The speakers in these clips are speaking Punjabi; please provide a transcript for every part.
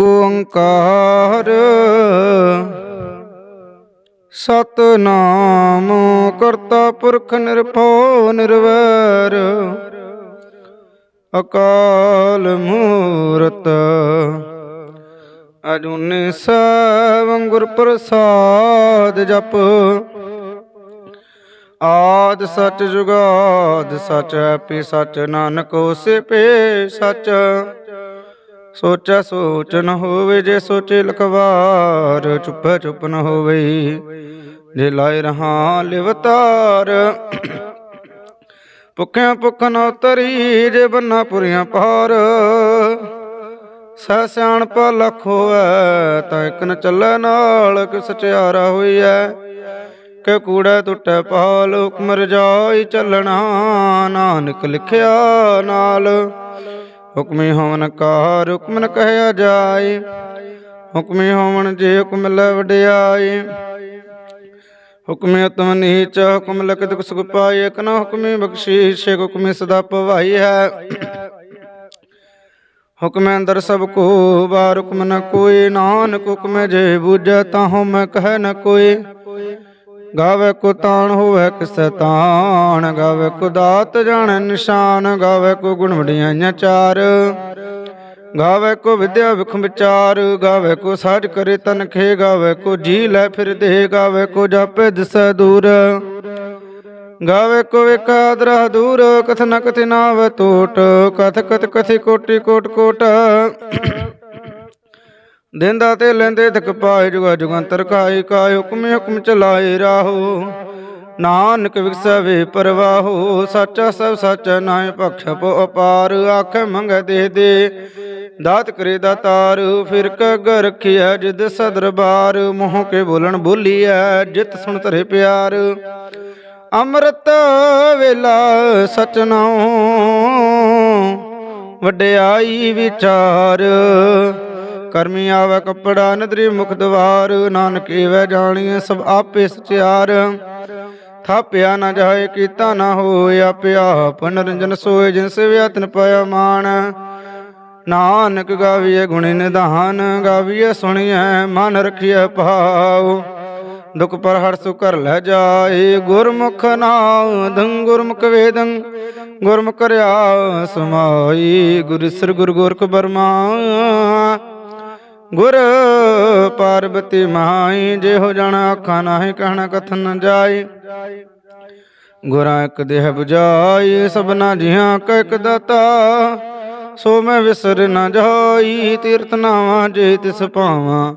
ਇਕ ਓੰਕਾਰ। ਸਤਨਾਮ ਕਰਤਾ ਪੁਰਖ ਨਿਰਭਉ ਨਿਰਵੈਰ। ਅਕਾਲ ਮੂਰਤ। ਅਜੂਨੀ ਸੈਭੰ ਗੁਰ ਪ੍ਰਸਾਦ ਜਪ। ਆਦ ਸਚ ਜੁਗਾਦ ਸਚ ਐਪੀ ਸਚ, ਨਾਨਕ ਹੋਸੇ ਪੇ ਸਚ। ਸੋਚੈ ਸੋਚ ਨ ਹੋਵੇ ਜੇ ਸੋਚੇ ਲਖਵਾਰ, ਚੁੱਪ ਚੁੱਪ ਨ ਹੋਵੇ। ਜੇ ਲਾਇ ਰਹਾ ਲਿਵਤਾਰ ਭੁੱਖਿਆਂ ਭੁੱਖ ਨ ਉਤਰੀ, ਜੇ ਬੰਨਾ ਪੁਰੀਆਂ ਪਾਰ। ਸਹਿ ਸਿਆਣਪ ਲਖ ਹੋਐ ਤਾਂ ਇਕ ਨ ਚੱਲੈ ਨਾਲ, ਕਿ ਸਚਿਆਰਾ ਹੋਈਐ। ਕਿ ਕੂੜਾ ਟੁੱਟੈ ਪਾਲ, ਹੁਕਮ ਰਜਾਈ ਚੱਲਣਾ, ਨਾਨਕ ਲਿਖਿਆ ਨਾਲ। ਹੁਕਮੀ ਹੋਵਨ ਕਾਰ ਹੁਕਮ ਨ ਕਹਿਆ ਜਾਏ। ਹੁਕਮੀ ਹੋਵਨ ਜੇ ਹੁਕਮ ਲੈ ਵਡਿਆਈ ਹੁਕਮੇ ਤਮ ਨੀਚ, ਹੁਕਮ ਲਖ ਦੁਖ ਸੁਖ ਪਾਏ। ਇਕ ਨਾ ਬਖਸ਼ੀਸ਼ ਹੁਕਮੇ ਸਦਾ ਭਵਾਈ ਹੈ। ਹੁਕਮੇ ਅੰਦਰ ਸਭ ਕੋ ਬਾਰ ਹੁਕਮ ਨ ਕੋਈ। ਨਾਨਕ ਹੁਕਮੇ ਜੇ ਬੂਝੈ, ਤਾਹੂ ਮੈਂ ਕਹਿ ਨ ਕੋਈ। ਗਾਵੇ ਕੋ ਤਾਣ ਹੋਵੇ ਕਿਸ ਤਾਣ, ਗਾਵੇ ਕੋ ਦਾਤ ਜਾਣੈ ਨਿਸ਼ਾਨ, ਗਾਵੇ ਕੋ ਗੁਣ ਵਡਿਆਈਆਂ ਚਾਰ। ਗਾਵੇ ਕੋ ਵਿਦਿਆ ਵਿਖ ਵਿਚਾਰ, ਗਾਵੇ ਕੋ ਸਾਜ ਕਰੇ ਤਨ ਖੇ, ਗਾਵੇ ਕੋ ਜੀ ਲੈ ਫਿਰ ਦੇ ਗਾਵੇ ਕੋ ਜਾਪੇ ਦਿਸੈ ਦੂਰ। ਗਾਵੇ ਕੋ ਇਕਾਦਰਾ ਦੂਰ ਕਥ ਨ ਕਥ ਨਾਵ ਟੋਟ ਕਥ ਕਥ ਕਥਿ ਕੋਟੀ ਕੋਟ ਕੋਟ। ਦਿੰਦਾ ਤੇ ਲੈਂਦੇ ਥਕ ਪਾਏ ਜੁਗਾ ਜੁਗੰਤਰ ਕਾਇ ਕਾਇ ਹੁਕਮ ਹੁਕਮ ਚਲਾਏ ਰਾਹੋ। ਨਾਨਕ ਵਿਗਸਵੇ ਪਰਵਾਹੋ, ਸੱਚਾ ਸਭ ਸੱਚ ਨਾਇ ਪਖਸ਼ ਪੋ ਅਪਾਰ, ਆਖ ਮੰਗ ਦੇ ਦੇ। ਦਾਤ ਕਰੇ ਦਾਤਾਰ ਫਿਰ ਕਗ ਰਖਿਆ ਜਿਦ ਸਦਰਬਾਰ। ਮੋਹ ਕੇ ਬੋਲਣ ਬੋਲੀਐ, ਜਿਤ ਸੁਣ ਤਰੇ ਪਿਆਰ। ਅੰਮ੍ਰਿਤ ਵੇਲਾ ਸਚਨਾਉ, ਵਡਿਆਈ ਵਿਚਾਰ। ਕਰਮੀ ਆਵੇ ਕਪੜਾ ਨਦਰੀ ਮੁਖ ਦਵਾਰ, ਨਾਨਕ ਏਵੈ ਜਾਣੀਏ ਸਭ ਆਪੇ ਸਚਿਆਰ। ਥਾਪਿਆ ਨਾ ਜਾਏ ਕੀਤਾ ਨਾ ਹੋਏ ਆਪੇ ਆਪ, ਨਿਰੰਜਨ ਸੋਏ ਜਿਨ ਸਿਵਿਆ ਤਨ ਪਾਇਆ ਮਾਨ ਨਾਨਕ ਗਾਵੀਏ ਗੁਣੀ ਨਿਧਾਨ ਗਾਵੀਏ ਸੁਣੀਐ ਮਨ ਰਖੀਐ ਭਾਉ। ਦੁਖ ਪਰ ਹਰ ਸੁ ਕਰ ਲੈ ਜਾਏ, ਗੁਰਮੁਖ ਨਾਦੰ, ਗੁਰਮੁਖ ਵੇਦੰ, ਗੁਰਮੁਖ ਕਰਿਆ ਸਮਾਈ ਗੁਰ ਸਰ ਗੁਰ ਗੋਰਖ ਬਰਮਾ ਗੁਰ ਪਾਰਬਤੀ ਮਾਈ ਜੇ ਹੋ ਜਾਣਾ ਨਾਹੀ ਕਹਿਣਾ ਕਥਨ ਨ ਜਾਏ ਗੁਰਾਂ ਇੱਕ ਦੇਹ 부ਜਾਈ ਸਭਨਾ ਜਿਹਾਂ ਕਾ ਇੱਕ ਦਾਤਾ। ਸੋ ਮੈਂ ਵਿਸਰ ਨਾ ਜਾਈ, ਤੀਰਥ ਨਾਵਾਂ ਜੇ ਤਿਸ ਪਾਵਾਂ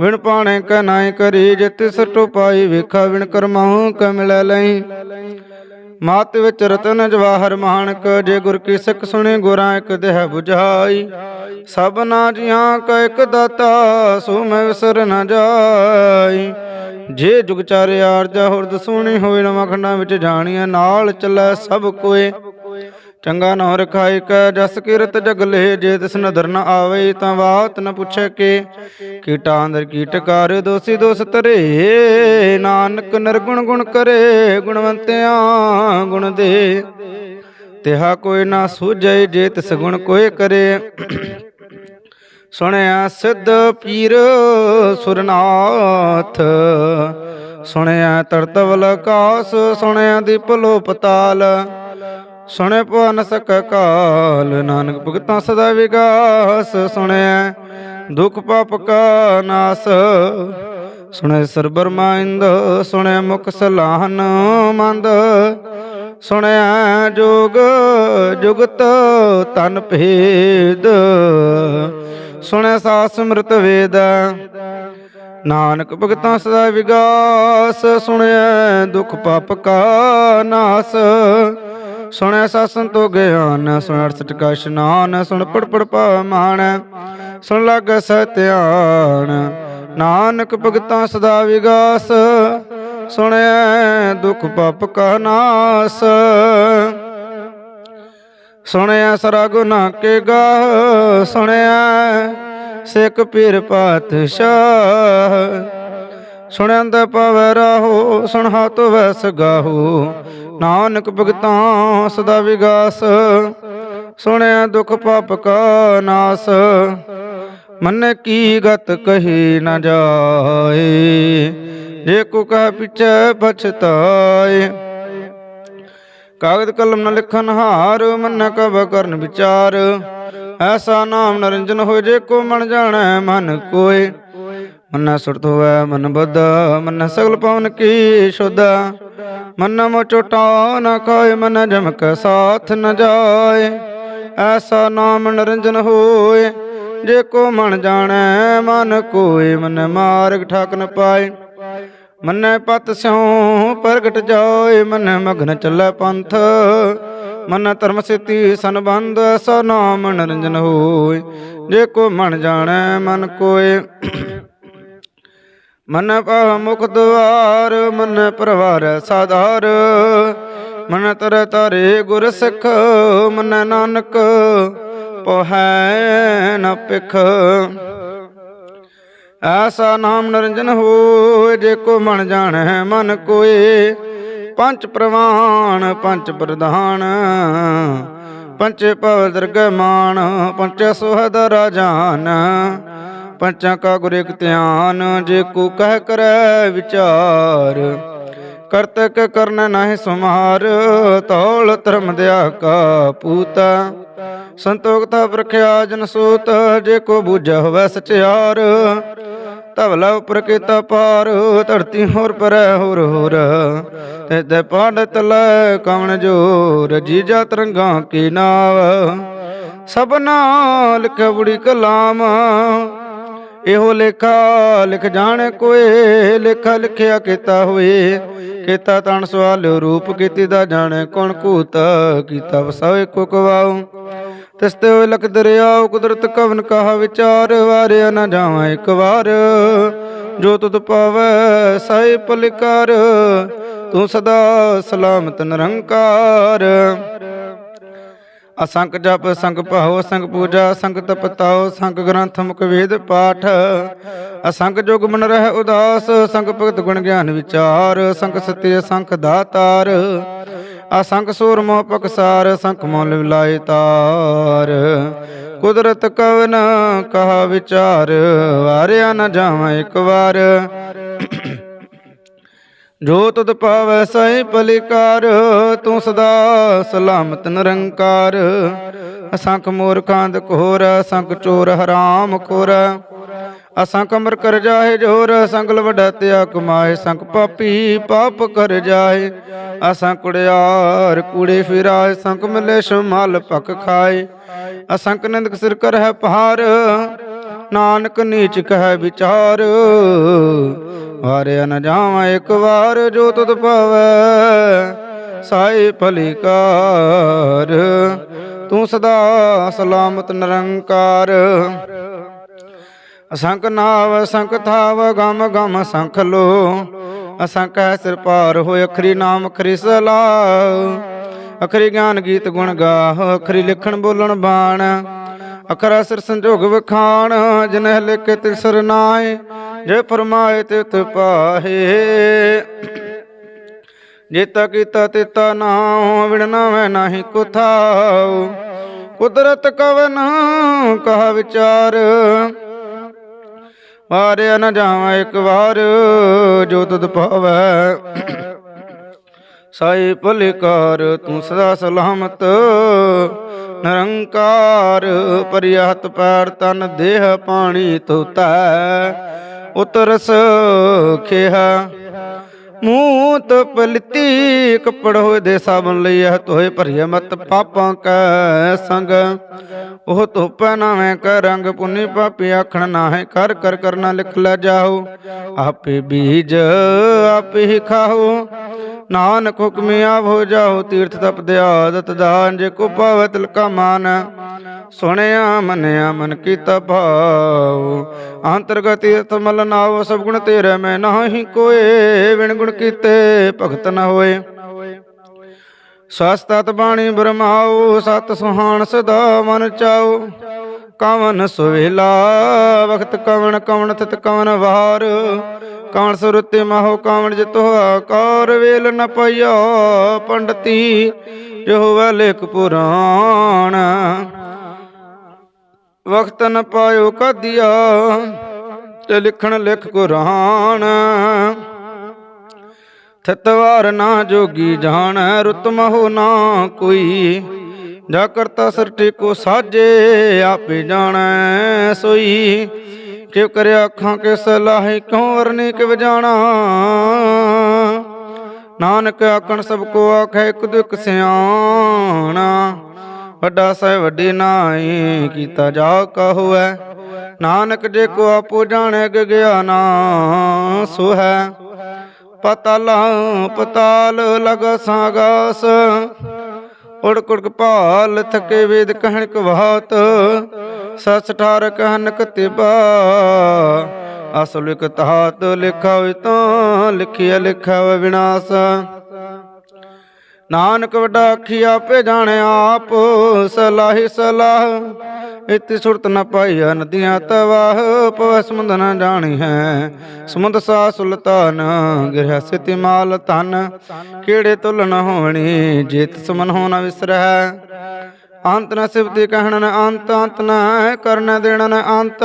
ਵਿਣ ਪਾਣੇ ਕਾ ਕਰੀ, ਜੇ ਤਿਸ ਟੁਪਾਈ ਵੇਖਾ, ਵਿਣ ਕਰਮਾਉ ਕ ਲਈ ਮਾਤ ਵਿੱਚ ਰਤਨ ਜਵਾਹਰ ਮਾਨਕ, ਜੇ ਗੁਰ ਕੀ ਸਿੱਖ ਸੁਣੇ ਗੁਰਾਂ ਇੱਕ ਦੇਹ 부ਝਾਈ ਸਭਨਾ ਜੀਆਂ ਕਾ ਇੱਕ ਦਾਤਾ, ਸੋ ਮੈਂ ਵਿਸਰ ਨ ਜਾਈ। ਜੇ ਜੁਗ ਚਾਰੇ ਆਰਜਾ, ਹੁਰਦ ਸੋਹਣੀ ਹੋਵੇ ਨਵਾਂ ਖੰਡਾਂ ਵਿੱਚ ਜਾਣੀਆਂ ਨਾਲ ਚੱਲੈ ਸਭ ਕੋਏ। ਚੰਗਾ ਨਾ ਰਖਾਇ ਕੈ, ਜਸ ਕਿਰਤ ਜਗਲੇ ਜੇ ਤਿਸ ਨਦਰ ਨ ਆਵੇ ਤਾਂ ਬਾਤ ਨ ਪੁੱਛੈ ਕੇ। ਕੀਟਾਂ ਅੰਦਰ ਕੀਟ ਦੋਸੀ ਦੋਸ ਤਰੇ ਨਾਨਕ ਨਿਰਗੁਣ ਗੁਣ ਕਰੇ, ਗੁਣਵੰਤਿਆਂ ਗੁਣ ਦੇ। ਤਿਹਾ ਕੋਈ ਨਾ ਸੂਝੈ, ਜੇ ਤਿਸ ਗੁਣ ਕੋਏ ਕਰੇ। ਸੁਣਿਆ ਸਿੱਧ ਪੀਰ ਸੁਰਨਾਥ। ਸੁਣਿਆ ਤਰਤਵਲ ਕਾਸ, ਸੁਣਿਆ ਦੀਪ ਲੋ ਪਤਾਲ ਸੁਣੇ ਪਵਨ ਸਕ ਕਾਲ, ਨਾਨਕ ਭਗਤਾਂ ਸਦਾ ਵਿਗਾਸ ਸੁਣਿਆ ਦੁਖ ਪਾਪ ਕਾ ਨਾਸ, ਸੁਣੈ ਸਰਬਰ ਮਾਇੰਦ, ਸੁਣੇ ਮੁਖ ਸਲਾਹਨ ਮੰਦ। ਸੁਣਿਆ ਜੋਗ, ਜੁਗਤ ਤਨ ਭੇਦ। ਸੁਣਿਆ ਸਾਸ ਸਮ੍ਰਿਤ ਵੇਦ, ਨਾਨਕ ਭਗਤਾਂ ਸਦਾ ਵਿਗਾਸ। ਸੁਣਿਆ ਦੁਖ ਪਾਪ ਕਾ ਨਾਸ ਸੁਣਿਆ ਸਾਸਨ ਤੋ ਗਿਆਨ, ਸੁਣ ਅਰਸਟ ਕਾ ਇਸ਼ਨਾਨ, ਸੁਣ ਪੜ ਪੜ ਮਾਣ ਸੁਣ ਲਗ ਸਤਿਆਨ ਨਾਨਕ ਭਗਤਾਂ ਸਦਾ ਵਿਗਾਸ ਸੁਣਿਆ ਦੁਖ ਪਾਪ ਕਾ ਨਾਸ। ਸੁਣਿਆ ਸਰਾ ਗੁਨਾ ਕੇ ਗਾ ਸੁਣਿਆ ਸਿੱਖ ਪੀਰ ਪਾਤਸ਼ਾਹ। ਸੁਣਿਆੰਦ ਪਵੈ ਰਾਹੋ, ਸੁਣ ਹਤ ਵੈਸ ਗਾਹੋ। ਨਾਨਕ ਭਗਤਾਂ ਸਦਾ ਵਿਗਾਸ, ਸੁਣਿਆ ਦੁਖ ਪਾਪ ਕਾ ਨਾਸ। ਮਨ ਕੀ ਗਤ ਕਹੀ ਨਾ ਜਾਏ, ਜੇ ਕੋ ਕਹ ਪਿਛੈ ਪਛਤਾਏ। ਕਾਗਦ ਕਲਮ ਨ ਲਿਖਨ ਹਾਰ, ਮਨ ਕਬ ਕਰਨ ਵਿਚਾਰ। ਐਸਾ ਨਾਮ ਨਰੰਜਨ ਹੋਏ, ਜੇ ਕੋ ਮਨ ਜਾਣੈ ਮਨ ਕੋਏ। ਮਨ ਸੁਰਤ ਹੋਵੇ, ਮਨ ਬੁੱਧ, ਮਨ ਸਗਲ ਪਵਨ ਕੀ ਸ਼ੁੱਧ। ਮਨ ਮੋ ਚੋਟਾ ਨ ਖਾਏ, ਮਨ ਜਮਕ ਸਾਥ ਨ ਜਾਏ। ਐਸਾ ਨਾਮ ਨਰੰਜਨ ਹੋਏ, ਜੇ ਕੋ ਮਨ ਜਾਣੈ, ਮਨ ਕੋਏ, ਮਨ ਮਾਰਗ ਠਾਕ ਨ ਪਾਏ। ਮੰਨੈ ਪਤ ਸਿਉ ਪ੍ਰਗਟ ਜਾਏ, ਮਨ ਮਗਨ ਚੱਲੈ ਪੰਥ। ਮਨ ਧਰਮ ਸਿਤੀ ਸੰਬੰਧ, ਐਸਾ ਨਾਮ ਨਰੰਜਨ ਹੋਏ, ਜੇ ਕੋ ਮਨ ਜਾਣੈ, ਮਨ ਕੋਏ। ਮਨ ਪਾ ਮੁਖ ਦਵਾਰ, ਮਨ ਪਰਵਾਰ ਸਾਧਾਰ। ਮਨ ਤਰ ਤਾਰੇ ਗੁਰ ਸਿੱਖ, ਮਨ ਨਾਨਕ ਪੋਹੈ ਨ ਪਿਖ ਐਸਾ ਨਾਮ ਨਰੰਜਨ ਹੋਏ, ਜੇ ਕੋ ਮਨ ਜਾਣੈ, ਮਨ ਕੋਏ। ਪੰਚ ਪ੍ਰਵਾਨ ਪੰਚ ਪ੍ਰਧਾਨ। ਪੰਚੇ ਭਵ ਦਰਗਮਾਨ ਪੰਚ ਸੁਹਦ ਰਾਜਾਨ। ਪੰਚਾਂ ਕਾ ਗੁਰ ਇਕ ਧਿਆਨ, ਜੇ ਕੋ ਕਹਿ ਕਰੈ ਵਿਚਾਰ। ਕਰਤਕ ਕਰਨ ਨਾਹਿ ਸੁਮਾਰ, ਤੌਲ ਧਰਮ ਦਿਆ ਕਾ ਪੂਤਾ। ਸੰਤੋਖ ਤਾ ਪ੍ਰਖਿਆ ਜਨ ਸੂਤ, ਜੇ ਕੋ ਬੂਝਾ ਹੋਵੇ ਸਚਿਆਰ। ਧਵਲਾ ਉਪਰ ਕੀਤਾ ਪਾਰ ਧਰਤੀ ਹੋਰ ਪਰੈ ਹੋਰ ਹੋਰ। ਤੇ ਤੇ ਪਾੜਤ ਲੈ ਕਵਣ ਜੋਰ ਜੀਜਾ ਤਰੰਗਾਂ ਕੀ ਨਾਵ। ਸਭਨਾ ਲਿਖ ਬੁੜੀ ਕਲਾਮ ਇਹੋ ਲੇਖਾ ਲਿਖ ਜਾਣ ਕੋਏ, ਲੇਖਾ ਲਿਖਿਆ ਕੀਤਾ ਹੋਏ। ਕੀਤਾ ਤਣ ਸਵਾਲ ਰੂਪ ਕੀਤੀ ਦਾ ਜਾਣੇ, ਕੌਣ ਕੂਤ ਕੀਤਾ ਵਸਾਵੇ ਕੋ ਕਵਾਉ। ਤਿਸਤੇ ਹੋਏ ਲਖ ਦਰਿਆਉ, ਕੁਦਰਤ ਕਵਨ ਕਹਾ ਵਿਚਾਰ, ਵਾਰਿਆ ਨਾ ਜਾਵਾਂ ਇੱਕ ਵਾਰ। ਜੋ ਤੁਧ ਪਾਵੈ ਸਾਈ ਪਲਕਾਰ, ਤੂੰ ਸਦਾ ਸਲਾਮਤ ਨਿਰੰਕਾਰ। ਅਸੰਖ ਜਪ, ਸੰਗ ਭਾਉ, ਸੰਗ ਪੂਜਾ, ਸੰਗ ਤਪ ਤਪਤਾਉ, ਸੰਗ ਗ੍ਰੰਥ ਮੁਖ ਵੇਦ ਪਾਠ। ਅਸੰਖ ਜੋਗ ਮਨ ਰਹਿ ਉਦਾਸ, ਸੰਗ ਭਗਤ ਗੁਣ ਗਿਆਨ ਵਿਚਾਰ, ਸੰਗ ਸਤਿ ਸੰਖ ਦਾਤਾਰ ਅਸੰਖ ਸੂਰ ਮੋਹ ਪਕਸਾਰ, ਸੰਖ ਮੋਲ ਵਿਲਾਇ ਤਾਰ। ਕੁਦਰਤ ਕਵਨ ਕਹਾ ਵਿਚਾਰ, ਵਾਰਿਆ ਨ ਜਾਵਾਂ ਇੱਕ ਵਾਰ। ਜੋ ਤੁਧ ਪਾਵੈ ਸਹਿ ਪਲਿਕਾਰ, ਤੂੰ ਸਦਾ ਸਲਾਮਤ ਨਿਰੰਕਾਰ। ਅਸੰਖ ਮੂਰਖਾਂ ਦੇ ਘੋਰ, ਅਸੰਖ ਚੋਰ ਹਰਾਮ ਖੋਰ। ਅਸੰਖ ਅਮਰ ਕਰ ਜਾਏ ਜੋਰ, ਸੰਗਲ ਵਡਾ ਤਿਆ ਕਮਾਏ, ਸੰਖ ਪਾਪੀ ਪਾਪ ਕਰ ਜਾਏ। ਅਸਾਂ ਕੁੜਿਆਰ ਕੂੜੇ ਫਿਰਾਏ, ਸੰਖ ਮਿਲੇ ਸ਼ਮਾਲ ਪਕ ਖਾਏ। ਅਸੰਖ ਨਿੰਦਕ ਸਿਰ ਕਰ ਹੈ ਪਹਾਰ, ਨਾਨਕ ਨੀਚ ਕਹਿ ਵਿਚਾਰ। ਵਾਰਿਆ ਨ ਜਾਵਾਂ ਇੱਕ ਵਾਰ ਜੋ ਤੁਧ ਪਾਵੈ। ਸਾਈ ਭਲੀਕਾਰ, ਤੂੰ ਸਦਾ ਸਲਾਮਤ ਨਿਰੰਕਾਰ। ਅਸੰਖ ਨਾਵ ਸੰਖ ਥਾਵ, ਗਮ ਗਮ ਸੰਖ ਲੋ। ਅਸੰਖ ਹੈ ਸਿਰ ਪਾਰ ਹੋਏ, ਅਖਰੀ ਨਾਮ, ਅਖਰੀ ਸਲਾ। ਅਖਰੀ ਗਿਆਨ ਗੀਤ ਗੁਣ ਗਾਹ, ਅਖਰੀ ਲਿਖਣ ਬੋਲਣ ਬਾਣ। ਅਖਰਾ ਸਿਰ ਸੰਜੋਗ ਵਖਾਣ, ਜਿਨਹਿ ਲਿਖੇ ਤਿਸਰ ਨਾਏ ਜੇ ਫਰਮਾਏ ਤਿਤ ਪਾਹੇ। ਜੇਤਾ ਕੀਤਾ ਤੇਤਾ ਨਾਉ ਵਿਣਨਾ ਮੈਂ ਨਾਹੀ ਕੁਥਾਉ ਕੁਦਰਤ ਕਵਨ ਕਹਾ ਵਿਚਾਰ, ਵਾਰਿਆ ਨ ਜਾਵਾਂ ਇੱਕ ਵਾਰ, ਜੋ ਤੁਧ ਪਾਵੈ। ਸਾਈ ਭਲਿਕਾਰ ਤੂੰ ਸਦਾ ਸਲਾਮਤ। ਨਿਰੰਕਾਰ, ਪਰਿਆਤ ਪੈਰ ਤਨ ਦੇਹ ਪਾਣੀ ਤੋਤਾ ਉਤਰਸ ਖੇਹਾ। ਮੂਤ ਪਲਤੀ ਕੱਪੜ ਹੋਏ ਦੇ ਸਾਬਨ ਲਈਐ ਤੋਏ ਭਰੀਏ ਮਤ ਪਾਪਾਂ ਕੈ ਸੰਗ। ਉਹ ਧੋਪੈ ਨਾਵੇਂ ਕਰ ਰੰਗ ਪੁੰਨੀ ਪਾਪੀ ਆਖਣ ਨਾਹੇ ਕਰ ਕਰ ਕਰਨਾ ਲਿਖ ਲੈ ਜਾਓ। ਆਪੇ ਬੀਜ, ਆਪੇ ਖਾਓ। ਨਾਨਕ ਹੁਕਮੀ ਆਪ ਜਾਓ ਤੀਰਥ ਤਪ ਦੇ ਦਾਨ ਜੇ ਕੋ ਪਾਵੈ ਤਿਲਕਾ ਮਾਨ। ਸੁਣਿਆ, ਮੰਨਿਆ, ਮਨ ਕੀਤਾ ਭਾਉ। ਅੰਤਰਗਤ ਤੀਰਥ ਨਾਉ, ਸਭ ਗੁਣ ਤੇਰੇ ਮੈਂ ਨਾਹੀ ਕੋਏ। ਵਿਣ ਗੁਣ ਕੀਤੇ ਭਗਤ ਨ ਹੋਏ। ਸਸਤਤ ਬਾਣੀ ਬ੍ਰਹਮਾਉ ਸਤ ਸੁਹਾਣ ਸਦਾ ਮਨ ਚਾਉ। ਕਵਨ ਸੁਵੇਲਾ, ਵਖਤ ਕਵਨ ਕਵਨ, ਤਤ ਕਵਨ ਵਾਰ। ਕਾਣ ਸੁਰਤੇ ਮਹੋ ਕਾਵਣ ਜਿਤ ਹੋਆ ਵੇਲ ਨ ਪਈਆ ਪੰਡਤੀ, ਜੋ ਹੋਵੇ ਲੇਖ ਪੁਰਾਣ। ਵਕਤ ਨ ਪਾਇਓ ਕਾਦੀਆ, ਤੇ ਲਿਖਣ ਲਿਖ ਕੁਰਾਨ। ਥਤਵਾਰ ਨਾ ਜੋਗੀ ਜਾਣ, ਰੁਤ ਮਹੋ ਨਾ ਕੋਈ। ਜਾ ਕਰਤਾ ਸਰਟੇ ਕੋ ਸਾਜੇ, ਆਪੇ ਜਾਣੈ ਸੋਈ। ਕਿਉ ਕਰਿਆ ਅੱਖਾਂ ਕੇ ਸਲਾਹੀ ਕਿਉ ਵਰਨੀ ਕਿਵ ਜਾਣਾ ਨਾਨਕ ਆਖਣ ਸਭ ਕੋ ਆਖੈ ਇੱਕ ਦੁਖ ਸਿਆਣਾ। ਵੱਡਾ ਸਹਿ ਵੱਡੀ ਨਾਈ ਕੀਤਾ ਜਾ ਕਹੁਐ। ਨਾਨਕ ਜੇ ਕੋ ਆਪੋ ਜਾਣੈ ਗਿਆਨਾ ਸੋ ਹੈ ਪਤਲ, ਪਤਾਲ ਲਗ ਸਾਗਾਸ। ਉੜ ਕੁੜ ਭਾਲ ਥਕੇ ਵੇਦ ਕਹਿਣ ਕਵਾਤ। ਸਸ ਠਾਰਕ ਕਹਿਨ ਕਤਿਬਾ ਅਸਲ ਇਕ ਤਾਤ ਲਿਖਾ ਹੋਇ ਤਾਂ ਲਿਖਿਆ ਲਿਖਾ ਵਿਨਾਸ਼। ਨਾਨਕ ਵਡਾ ਆਖੀ ਆਪੇ ਜਾਣੇ ਆਪ, ਸਲਾਹੀ ਸਲਾਹ। ਇਤਿ ਸੁਰਤ ਨ ਪਾਈਆ ਨਦੀਆਂ ਤਵਾਹ ਪਵ ਸਮੁੰਦ ਨ ਜਾਣੀ ਹੈ। ਸਮੁੰਦ ਸਾ ਸੁਲਤਾਨ ਗਿਰਹ ਸਿਤੀ ਮਾਲ ਤਨ ਕਿਹੜੇ ਤੁਲ ਨ ਹੋਣੀ, ਜੇਤ ਸਮਨ ਹੋ ਨ ਵਿਸਰਹਿ ਅੰਤ ਨ ਸਿਵਤੀ ਕਹਿਣ ਨ ਅੰਤ ਅੰਤ ਨ ਕਰਨ ਦੇਣ ਨ ਅੰਤ।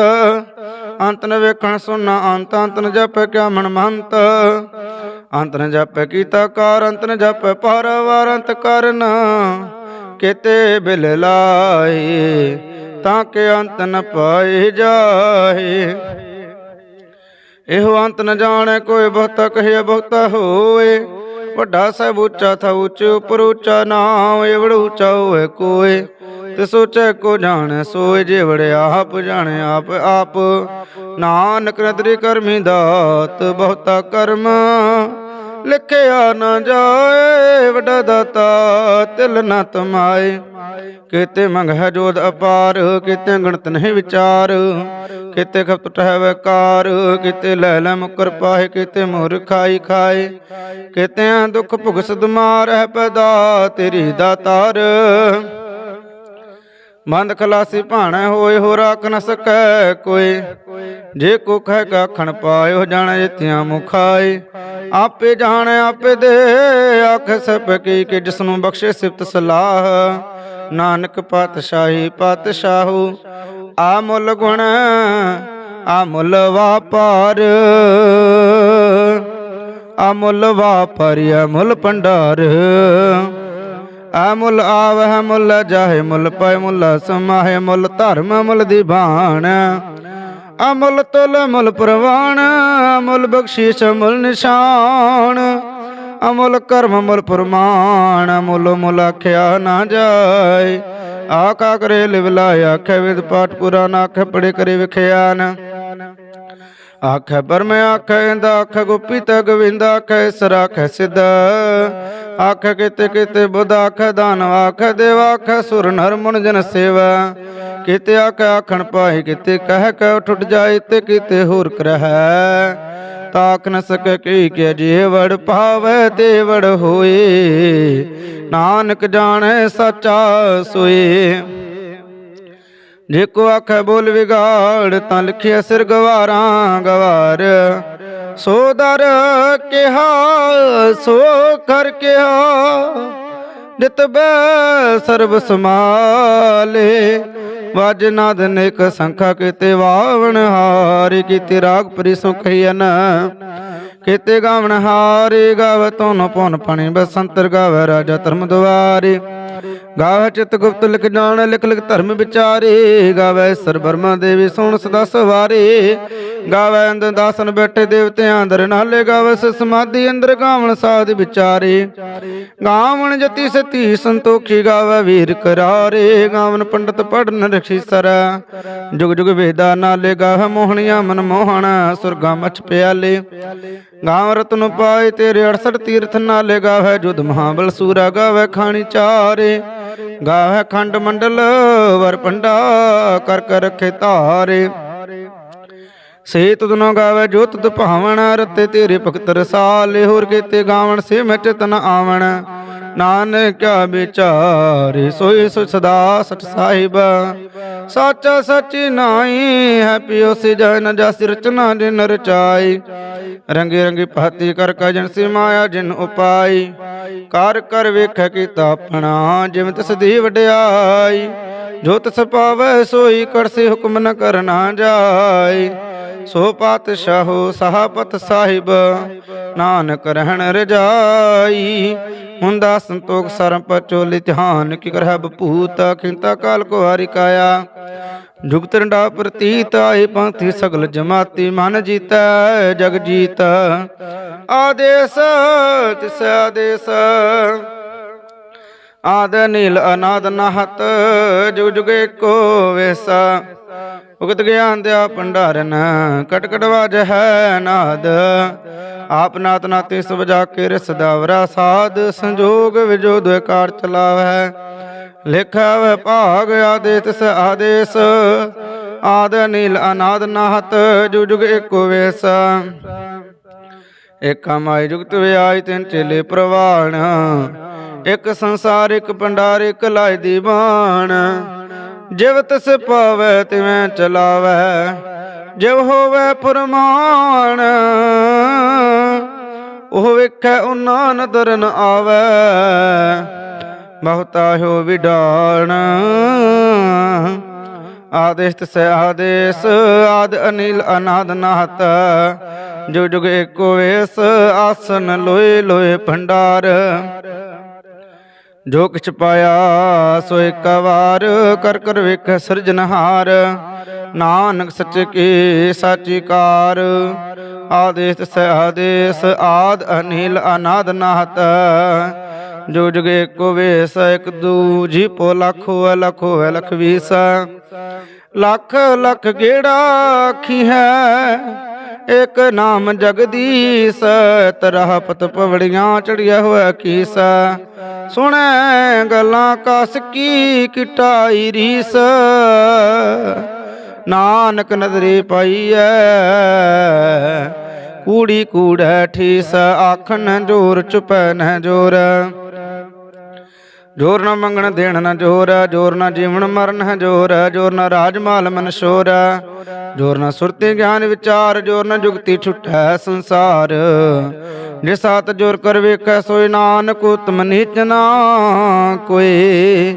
ਅੰਤ ਨ ਵੇਖਣ ਸੁਣਨਾ ਅੰਤ ਅੰਤ ਨ ਜਪ ਕਿਆ ਮਨ ਮੰਤ। ਅੰਤ ਨ ਜਪ ਕੀਤਾ ਕਾਰ, ਅੰਤ ਨ ਜਪ ਪਰ ਵਾਰ ਅੰਤ ਕਰਨ। ਕਿਤੇ ਬਿਲ ਲਾਏ ਤਾਂ ਕਿ ਅੰਤ ਨ ਪਾਏ ਜਾਏ ਇਹੋ ਅੰਤ ਨ ਜਾਣੈ ਕੋਈ ਬਹੁਤਾ ਕਹੇ ਬਹੁਤਾ ਹੋਏ। ਵੱਡਾ ਸਹਿਬ ਉੱਚਾ ਥਾ ਉੱਚ ਉਪਰ ਉੱਚਾ ਨਾਮ ਏਵੜ ਉੱਚਾ ਹੋਏ ਕੋਏ। ਤੇ ਸੋਚੈ ਕੋ ਜਾਣੈ, ਸੋਏ ਜੇ ਵੜਿਆ ਆਪ ਜਾਣੈ, ਆਪ ਆਪ। ਨਾਨਕ ਨਦਰੀ ਕਰਮੀ ਦਾਤ, ਬਹੁਤਾ ਕਰਮ। ਲਿਖਿਆ ਨਾ ਜਾਏ, ਵੱਡਾ ਦਾਤਾ ਤਿਲ ਨਾ ਤਮਾਏ। ਕਿਤੇ ਮੰਗ ਹੈ ਜੋਦ ਅਪਾਰ, ਕਿਤੇ ਗਣਤ ਨਹੀਂ ਵਿਚਾਰ। ਕਿਤੇ ਖਪਤ ਟਹਿ ਵਕਾਰ, ਕਿਤੇ ਲੈ ਲੈ ਮੁਕਰ ਪਾਏ, ਕਿਤੇ ਮੋਰ ਖਾਈ ਖਾਏ। ਕਿਤੇ ਦੁੱਖ ਭੁਗਸਦ ਮਾਰ ਹੈ ਪੈਦਾ, ਤੇਰੀ ਦਾਤਾਰ। ਮੰਦ ਖਲਾਸੀ ਭਾਣਾ ਹੋਏ ਹੋ ਰਾਖ ਨ ਸਕੈ ਕੋਈ। ਜੇ ਕੋ ਕਹਿ ਕਾਖਣ ਪਾਇਓ, ਜਾਣ ਜਿਤਿਆਂ ਮੁਖਾਏ ਆਪੇ ਜਾਣ, ਆਪੇ ਦੇ, ਆਖ ਸਭ ਕੀ ਕਿ ਜਿਸ ਨੂੰ ਬਖਸ਼ੇ ਸਿਫਤ ਸਲਾਹ। ਨਾਨਕ ਪਾਤਸ਼ਾਹੀ ਪਾਤਸ਼ਾਹੂ, ਆ ਮੁੱਲ ਗੁਣ, ਆ ਮੁੱਲ ਵਾਪਾਰ। ਆ ਮੁੱਲ ਵਾਪਾਰਿਆ ਮੁੱਲ ਭੰਡਾਰ। ਆ ਮੁੱਲ ਆਵਹਿ ਮੁੱਲ, ਜਾਹੇ ਮੁੱਲ ਪੈ ਮੁੱਲ, ਸਮਾਹੇ ਮੁੱਲ, ਧਰਮ ਮੁੱਲ ਦੀਵਾਨ ਅਮੁੱਲ ਤੁਲ ਮੁੱਲ ਪ੍ਰਵਾਨ ਅਮੁੱਲ ਬਖਸ਼ੀਸ਼ ਮੁੱਲ ਨਿਸ਼ਾਨ। ਅਮੁੱਲ ਕਰਮ ਮੁੱਲ ਪ੍ਰਮਾਣ ਅਮੁੱਲ ਮੁੱਲ ਆਖਿਆ ਨਾ ਜਾਏ। ਆਕਾ ਕਰੇ ਲਿਵ ਲਾਇਆ ਆਖੇ ਵਿਦ ਪਾਠ ਪੁਰਾਨ, ਆਖੇ ਪੜੇ ਕਰੇ ਵਿਖਿਆਨ। ਆਖੈ ਬਰਮ ਆਖੇ ਇੰਦਾ ਆਖੇ ਗੋਪੀ ਗੋਵਿੰਦ, ਆਖੇ ਸਰ ਆਖੇ ਸਿੱਧ। ਆਖੇ ਕਿਤੇ ਕਿਤੇ ਬੁੱਧ, ਆਖੈ ਦਾਨਵ ਆਖੇ ਦੇਵ, ਆਖੇ ਸੁਰ, ਨਰ ਮਨ ਜਨ ਸੇਵਾ। ਕਿਤੇ ਆਖੇ ਆਖਣ ਪਾਏ ਕਿਤੇ ਕਹਿ ਕੇ ਟੁੱਟ ਜਾਏ, ਤੇ ਕਿਤੇ ਹੋਰ ਕਰਹਿ। ਤਾਕ ਨ ਸਕੈ ਕੀ ਕਿ ਜੇ ਵੜ ਪਾਵੇ ਤੇ ਵੜ ਹੋਏ। ਨਾਨਕ ਜਾਣੈ, ਸਚਾ ਸੋਏ। ਜੇ ਕੋ ਆਖੇ ਬੋਲ ਵਿਗਾੜ ਤਾਂ ਲਿਖਿਆ ਸਿਰ ਗਵਾਰਾਂ। ਗਵਾਰ ਸੋ ਦਰ ਕਿਹਾ, ਸੋ ਕਰ ਕਿਹਾ, ਨਿਤ ਬੈ ਸਰਬ ਸਮਾਲੇ ਵਾਜ ਨਾਦ ਨੇਕ ਸੰਖਾ ਕਿਤੇ ਵਾਵਣ ਹਾਰ, ਕਿਤੇ ਰਾਗ ਪਰੀ ਸੋ ਕਹੀਨ ਗਾਵਣ ਹਾਰੇ, ਗਾਵ ਤੋਨ ਪੁਨ ਪਣੀ ਬਸੰਤਰ, ਗਾਵ ਰਾਜਾ ਧਰਮ ਦੁਆਰੇ। ਗਾਵੇ ਚਿਤ ਗੁਪਤ ਲਿਖ ਜਾਣ, ਲਿਖ ਲਿਖ ਧਰਮ ਵਿਚਾਰੇ। ਗਾਵੈ ਸਰ ਬਰਮਾ ਦੇਵੀ ਸੁਣ ਸਦਾ ਸਵਾਰੇ। ਗਾਵੈ ਅੰਦ ਦਾਸਨ ਬੈਠੇ ਦੇਵਤਿਆਂ ਅੰਦਰ ਨਾਲੇ। ਗਾਵੇ ਸ ਸਮਾਧੀ ਅੰਦਰ ਗਾਵਣ ਸਾਧ ਵਿਚਾਰੇ। ਗਾਵਣ ਜਤੀ ਸਤੀ ਸੰਤੋਖੀ ਗਾਵੈ ਵੀਰ ਕਰਾਰੇ। ਗਾਵਣ ਪੰਡਤ ਪੜਨ ਰਖੀ ਸਰ। ਜੁਗ ਜੁਗ ਵੇਦਾ ਨਾਲੇ ਗਾਵ ਮੋਹਣੀਆਂ ਮਨ ਮੋਹਣ, ਸੁਰਗਾ ਮਛ ਪਿਆਲੇ। ਗਾਵ ਰਤਨ ਪਾਏ ਤੇਰੇ 68 ਤੀਰਥ ਨਾਲੇ ਗਾਵੈ ਜੁਦ ਮਹਾਬਲ ਸੂਰਾ ਗਾਵੈ ਖਾਣੀ ਚਾਰੇ। ਗਾਵੇ ਖੰਡ ਮੰਡਲ ਵਰ ਪੰਡਾ ਕਰ ਕਰ ਰਖੇ ਧਾਰੇ ਸੇ ਤੁਧਨੋ ਗਾਵੇ ਜੋ ਤੁਧ ਭਾਵਨ ਰਤੇ ਤੇਰੇ ਭਗਤ ਰਸਾਲੇ, ਹੋਰ ਕੀਤੇ ਗਾਵਣ ਸੇ ਮਿਟ ਤਨ ਆਵਣ। ਨਾਨਕ ਕਿਆ ਵਿਚਾਰੇ, ਸੋਈ ਸੋ ਸਦਾ ਸਚ ਸਾਹਿਬ। ਸਾਚਾ ਸਚੀ ਨਾਈ ਹੈ ਪਿਓ ਸੇ ਜਨ ਜਸ ਰਚਨਾ ਜਿਨ ਰਚਾਈ ਰੰਗੇ ਰੰਗੇ ਭਾਤੀ ਕਰ ਕਾ ਜਨ ਸੇ ਮਾਇਆ ਜਿਨ ਉਪਾਈ। ਕਰ ਕਰ ਵੇਖ ਕੀਤਾ ਆਪਣਾ, ਜਿਵੇਂ ਤਿਸ ਦੀ ਵਡਿਆਈ। ਜੋ ਤਿਸ ਪਾਵੈ, ਸੋਈ ਕਰਸੀ ਹੁਕਮ ਨ ਕਰਨਾ ਜਾਏ ਸੋ ਪਾਤਸ਼ਾਹੋ ਸਹਾਪਤ ਸਾਹਿਬ, ਨਾਨਕ ਰਹਿਣ ਰਜਾਈ। ਹੁੰਦਾ ਸੰਤੋਖ ਸਰਮ ਪਚੋਲਿ ਧਿਆਨ ਕੀ ਕਰਹਿ ਬਪੂਤ ਖਿੰਤਾ ਕਾਲ ਕੋ ਹਰਿ ਕਾਇਆ। ਜੁਗਤ ਰੰਡਾ ਪ੍ਰਤੀਤ ਆਏ ਪੰਥੀ ਸਗਲ ਜਮਾਤੀ ਮਨ ਜੀਤੈ, ਜਗ ਜੀਤ। ਆਦੇਸ, ਤਿਸ ਆਦੇਸ। ਆਦ ਨੀਲ ਅਨਾਦ ਨਹਤ, ਜੁਗ ਜੁਗੇ ਕੋ ਵੇਸਾ। ਉਗਤ ਗਿਆਨ ਦਿਆ ਭੰਡਾਰਨ ਕਟ ਵਾਜ ਹੈ ਨਾਦ। ਆਪ ਨਾਤ ਨਾਤੇ ਸਭ ਜਾ ਕੇ ਰਸ ਦਾਵਰਾ, ਸਾਧ ਸੰਜੋਗ ਵਿਜੋ ਦੁਕਾਰ ਚਲਾਵੈ। ਲਿਖਾ ਵੈ ਭਾਗ ਆਦੇਸ ਤਿਸ ਆਦੇਸ, ਆਦ ਨੀਲ ਅਨਾਦ ਨਾਹਤ, ਜੁਗ ਜੁਗ ਏਕੋ ਵੇਸਾ। ਇਕ ਮਾਈ ਜੁਗਤ ਵਿਆਈ ਤਿੰਨ ਚੇਲੇ ਪ੍ਰਵਾਣ ਇਕ ਸੰਸਾਰਿਕ ਇਕ ਭੰਡਾਰ, ਇਕ ਲਾਇ ਦੀ ਬਾਣ। ਜਿਵ ਤਿਸ ਪਾਵੈ, ਤਿਵੇਂ ਚਲਾਵੈ। ਜਿਵ ਹੋਵੇ ਫਰਮਾਨ, ਉਹ ਵੇਖੈ ਉਹਨਾਂ ਨਦਰ ਨ ਆਵੈ। ਬਹੁਤਾ ਹੋ ਵਿਡਾਣ। ਆਦੇਸ਼ ਤਿਸ ਆਦੇਸ਼, ਆਦ ਅਨਿਲ ਅਨਾਦ ਨਾਹਤ। ਜੋ ਜੁਗ ਏਕੋ ਵੇਸ, ਆਸਨ ਲੋਏ ਲੋਏ ਭੰਡਾਰ। ਜੋ ਕਿਛ ਪਾਇਆ ਸੋ ਇੱਕ ਵਾਰ ਕਰ ਕਰ ਵੇਖ ਸਿਰਜਨਹਾਰ ਨਾਨਕ ਸੱਚ ਕੀ ਸਾਚੀ ਆਦੇਸ ਤਿਸ ਆਦੇਸ, ਆਦ ਅਨਿਲ ਅਨਾਦ ਨਾਹਤ। ਜੋ ਜੁਗ ਏਕੋ ਵੇਸ, ਇਕ ਦੂਜੀ ਪੋ ਲਖੋ ਲਖੋ ਲਖ ਵੀਸ। ਲੱਖ ਲੱਖ ਗੇੜਾ ਆਖੀ ਹੈ। ਇਕ ਨਾਮ ਜਗਦੀਸ਼, ਤਰਹ ਪਤ ਪਵੜੀਆਂ ਚੜਿਆ ਹੋਇਆ ਕੀਸ। ਸੁਣੈ ਗੱਲਾਂ ਕਸ ਕੀ ਕਿਟਾਈ ਰੀਸ। ਨਾਨਕ ਨਦਰੇ ਪਾਈਐ, ਕੂੜੀ ਕੂੜੈ ਠੀਸ। ਆਖਣ ਜੋਰ ਚੁਪੈ ਨ ਜੋਰ। ਜੋਰ ਨਾ ਮੰਗਣ ਦੇਣ ਨਾ ਜੋਰ ਜੋਰ ਨਾ ਜੀਵਨ ਮਰਨ ਹੈ ਜੋਰ ਜੋਰ ਨਾ ਰਾਜ ਮਾਲ ਮਨ ਸ਼ੋਰ। ਜੋਰ ਨਾ ਸੁਰਤੀ ਗਿਆਨ ਵਿਚਾਰ, ਜੋਰ ਨਾ ਜੁਗਤੀ ਛੁਟੈ ਸੰਸਾਰ। ਜੇ ਸਾਤ ਜੋਰ ਕਰ ਵੇਖੈ ਸੋਇ ਨਾਨਕ, ਉਤਮ ਨੀਚ ਨਾ ਕੋਈ।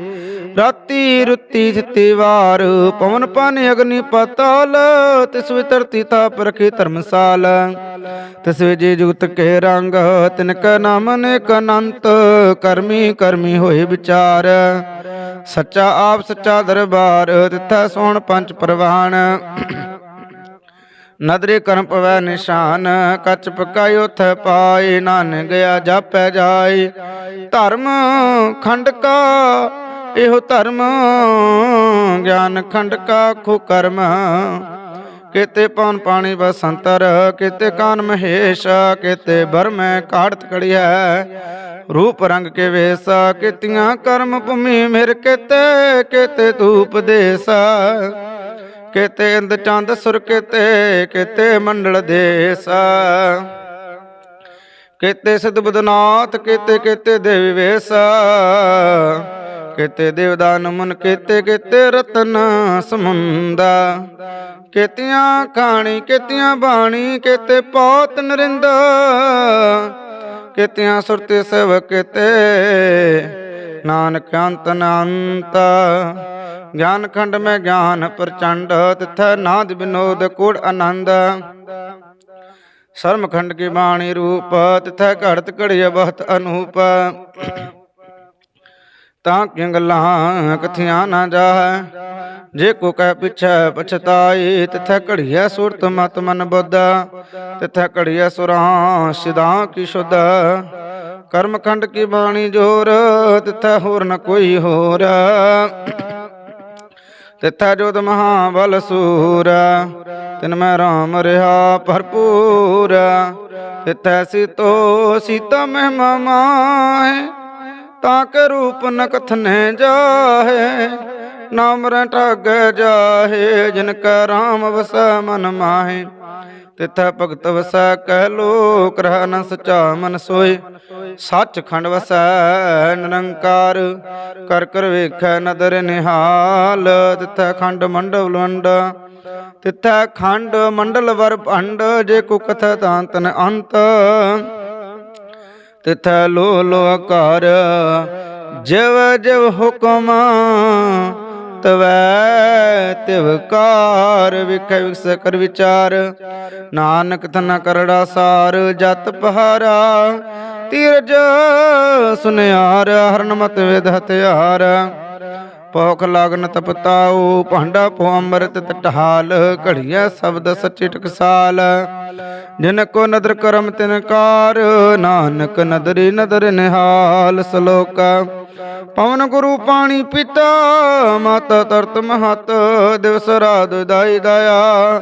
ਰਾਤੀ ਰੁੱਤੀ ਥਿਤੀ ਵਾਰ, ਪਵਨ ਪਾਣੀ ਅਗਨੀ ਪਤਾਲ, ਤਿਸ ਵਿ ਧਰਤੀ ਤਾਪ ਰਖੀ ਧਰਮਸਾਲ। ਤਿਸ ਵਿ ਜੀ ਜੁਗਤ ਕੇ ਰੰਗ ਤਿਨ ਕਾ ਨਾਮ ਅਨੇਕ ਅਨੰਤ, ਕਰਮੀ ਕਰਮੀ ਹੋਏ ਵਿਚਾਰ। ਸੱਚਾ ਆਪ ਸੱਚਾ ਦਰਬਾਰ, ਤਿਥੈ ਸੋਣ ਪੰਜ ਪ੍ਰਵਾਨ। ਨਦਰੇ ਕਰਮ ਪਵੈ ਨਿਸ਼ਾਨ, ਕੱਚ ਪਕਾਇ ਉਥੈ ਪਾਏ ਨਾਨ ਗਿਆ ਜਾਪੈ ਜਾਏ। ਧਰਮ ਖੰਡ ਕਾ ਇਹੋ ਧਰਮ, ਗਿਆਨ ਖੰਡ ਕਾ ਖੋ ਕਰਮ। ਕਿਤੇ ਪਉਨ ਪਾਣੀ ਬਸੰਤਰ, ਕਿਤੇ ਕਾਨ ਮਹੇਸ਼, ਕਿਤੇ ਬਰਮੈ ਕਾੜਤ ਕੜਿਆ ਰੂਪ ਰੰਗ ਕੇ ਵੇਸਾ, ਕਿਤੀਆਂ ਕਰਮ ਭੂਮੀ ਮਿਰ ਕਿਤੇ ਕਿਤੇ ਧੂਪ ਦੇਸ। ਕਿਤੇ ਇੰਦ ਚੰਦ ਸੁਰ ਕਿਤੇ ਕਿਤੇ ਮੰਡਲ ਦੇਸ। ਕਿਤੇ ਸਿਧ ਬਦਨਾਥ ਕਿਤੇ ਕਿਤੇ ਦੇਵੀ ਵੇਸਾ। ਕਿਤੇ ਦੇਵਦਾਨ ਮਨ ਕਿਤੇ ਕਿਤੇ ਰਤਨ ਸਮੁੰਦਾ। ਕਿਤਿਆਂ ਖਾਣੀ ਕਿਤਿਆਂ ਬਾਣੀ, ਕਿਤੇ ਪੌਤ ਨਰਿੰਦ। ਕਿਤਿਆਂ ਸੁਰਤੇ ਸੇਵਕ, ਕਿਤੇ ਨਾਨਕ ਅੰਤ ਅਨੰਤ ਗਿਆਨ ਖੰਡ ਮੈਂ ਗਿਆਨ ਪ੍ਰਚੰਡ, ਤਿਥੈ ਨਾਦ ਬਿਨੋਦ ਕੋੜ ਆਨੰਦ। ਸਰਮਖੰਡ ਕੀ ਬਾਣੀ ਰੂਪ, ਤਿਥੈ ਘੜਤ ਘੜਿਆ ਬਹੁਤ ਅਨੂਪ। ਤਾਂ ਕਿ ਗੱਲਾਂ ਕਥਿਆ ਨਾ ਜਾਹੈ? ਜੇ ਕੋ ਕਹਿ ਪਿਛੈ ਪਛਤਾਈ, ਤਿਥੈ ਘੜੀਐ ਸੁਰਤ ਮਤ ਮਨ ਬੁੱਧ। ਤਿਥੈ ਘੜੀਐ ਸੁਰਾਂ ਸਿਦਾਂ ਕੀ ਸ਼ੁੱਧ। ਕਰਮ ਖੰਡ ਕੀ ਬਾਣੀ ਜੋਰ, ਤਿਥੈ ਹੋਰ ਨ ਕੋਈ ਹੋਰ। ਤਿਥੈ ਜੋਤ ਮਹਾਬਲ ਸੂਰ। ਤਿਨ ਮੈਂ ਰਾਮ ਰਿਹਾ ਭਰਪੂਰ। ਤਿਥੈ ਸੀਤੋ ਸੀਤਾ ਮਹਿਮਾ ਮਾਹੇ। ਤਾਂ ਕੇ ਰੂਪ ਨ ਕਥਨੇ ਜਾਹੇ, ਨਾਮ ਰ ਠਗ ਜਾਹੇ, ਜਿਨ ਕੈ ਰਾਮ ਵਸੈ ਮਨ ਮਾਹੇ। ਤਿਥੈ ਭਗਤ ਵਸੈ ਕਹਿ ਲੋਕ, ਰਹਿ ਨ ਸਚਾ ਮਨ ਸੋਏ। ਸੱਚ ਖੰਡ ਵਸੈ ਨਿਰੰਕਾਰ, ਕਰ ਕਰ ਵੇਖੈ ਨਦਰ ਨਿਹਾਲ। ਤਿਥੈ ਖੰਡ ਮੰਡਲ ਵੰਡ, ਤਿਥੈ ਖੰਡ ਮੰਡਲ ਵਰ ਭੰਡ, ਜੇ ਕੋ ਕਥਾ ਤਾਂਤਨ ਅੰਤ। ਤਿਥੈ ਲੋ ਲੋ ਕਰ ਜਿਵ ਜਿਵ ਹੁਕਮ, ਤਵੈ ਤਿਵਕਾਰ ਵਿਖੇ ਵਿਖਸ ਕਰ ਵਿਚਾਰ, ਨਾਨਕ ਤਨ ਕਰੜਾ ਸਾਰ ਜਤ ਪਹਾਰਾ, ਤੀਰਜ ਸੁਨਿਆਰ ਹਰਨ ਮਤ ਵਿਦ ਹਥਿਆਰ। ਪੋਖ ਲਗਨ ਤਪਤਾਉ, ਭਾਂਡਾ ਪੋ ਅੰਮ੍ਰਿਤ ਟਹਾਲ ਘੜੀਐ ਸ਼ਬਦ ਸੱਚੇ ਟਕਸਾਲ ਜਿਨ ਕੋ ਨਦਰ ਕਰਮ ਤਿਨ ਕਾਰ, ਨਾਨਕ ਨਦਰੀ ਨਦਰ ਨਿਹਾਲ ਸ਼ਲੋਕ। ਪਵਨ ਗੁਰੂ ਪਾਣੀ ਪਿਤਾ, ਮਤ ਤਰਤ ਮਹਤ, ਦਿਵਸ ਰਾਤ ਦਾਈ ਦਇਆ,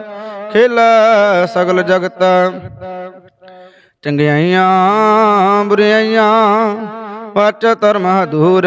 ਖੇਲੈ ਸਗਲ ਜਗਤ। ਚੰਗਿਆਈਆਂ ਬੁਰਾਈਆਂ ਵਾਚ ਧਰਮ ਹਦੂਰ